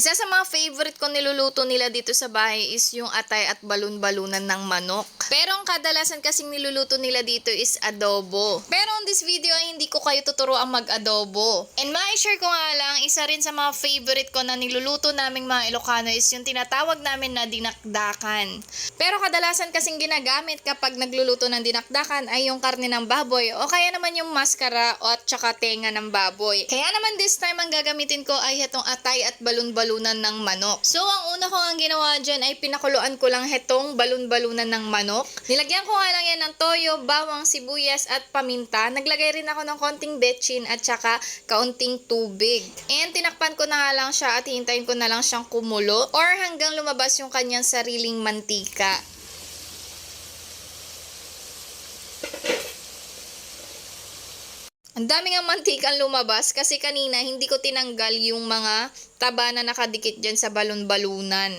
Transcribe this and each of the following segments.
Isa sa mga favorite ko niluluto nila dito sa bahay is yung atay at balon-balunan ng manok. Pero ang kadalasan kasing niluluto nila dito is adobo. Pero in this video ay hindi ko kayo tuturuan mag-adobo. And ma-share ko nga lang, isa rin sa mga favorite ko na niluluto naming mga Ilocano is yung tinatawag namin na dinakdakan. Pero kadalasan kasing ginagamit kapag nagluluto ng dinakdakan ay yung karne ng baboy o kaya naman yung maskara o at saka tenga ng baboy. Kaya naman this time ang gagamitin ko ay itong atay at balon-balunan ng manok. So ang una ko ang ginawa dyan ay pinakuluan ko lang itong balon-balunan ng manok. Nilagyan ko nga lang yan ng toyo, bawang, sibuyas at paminta. Naglagay rin ako ng konting betchin at saka kaunting tubig. And tinakpan ko na nga lang siya at hintayin ko na lang siyang kumulo or hanggang lumabas yung kanyang sariling mantika. Ang dami nga mantikang lumabas kasi kanina hindi ko tinanggal yung mga taba na nakadikit dyan sa balon-balunan.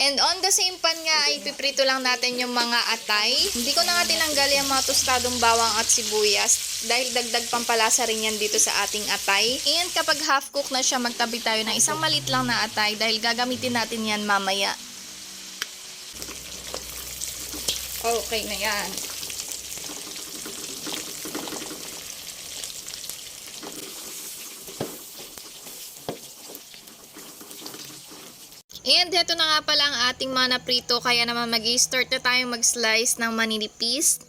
And on the same pan nga ay piprito lang natin yung mga atay. Hindi ko na nga tinanggal yung mga tostadong bawang at sibuyas dahil dagdag pampalasa rin yan dito sa ating atay. And kapag half cook na siya, magtabi tayo ng isang malit lang na atay dahil gagamitin natin yan mamaya. Okay na yan. And heto na nga pala ang ating mga naprito kaya naman mag start na tayo mag-slice ng maninipis.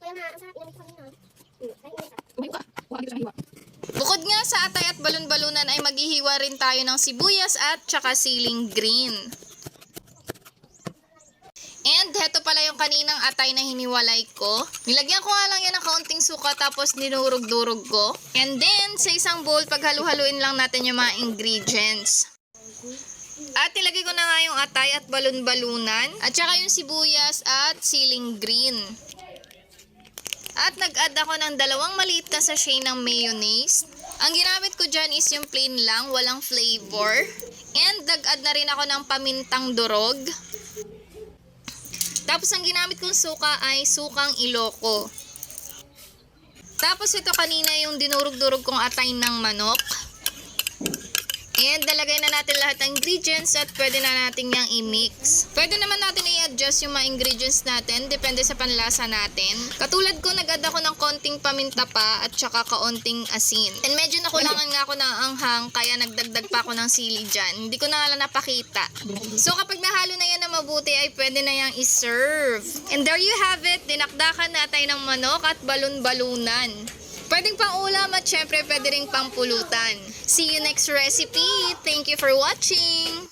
Kaya nga, ang sarap ng kanina. Hmm, ay, hindi ka. Bukod nga sa atay at balon-balunan ay maghihiwa rin tayo ng sibuyas at tsaka siling green. And heto pala yung kaninang atay na hiniwalay ko. Nilagyan ko nga lang yan ng kaunting suka tapos ninurog-durog ko. And then, sa isang bowl, paghalu-haluin lang natin yung mga ingredients. At nilagay ko na nga yung atay at balon-balunan. At saka yung sibuyas at siling green. At nag-add ako ng dalawang maliit na sachet ng mayonnaise. Ang ginamit ko dyan is yung plain lang, walang flavor. And nag-add na rin ako ng pamintang durog. Tapos ang ginamit kong suka ay sukang iloko. Tapos ito kanina yung dinurog-durog kong atay ng manok. And dalagay na natin lahat ng ingredients at pwede na natin yung i-mix. Pwede naman natin i-adjust yung mga ingredients natin, depende sa panlasa natin. Katulad ko, nag-add ako ng konting paminta pa at saka kaunting asin. And medyo nakulangan nga ako ng anghang, kaya nagdagdag pa ako ng sili dyan. Hindi ko na nga napakita. So kapag nahalo na yan na mabuti, ay pwede na yang i-serve. And there you have it, dinakdakan natin ng manok at balon-balunan. Pwedeng pang ulam at syempre pwede rin pang pulutan. See you next recipe. Thank you for watching.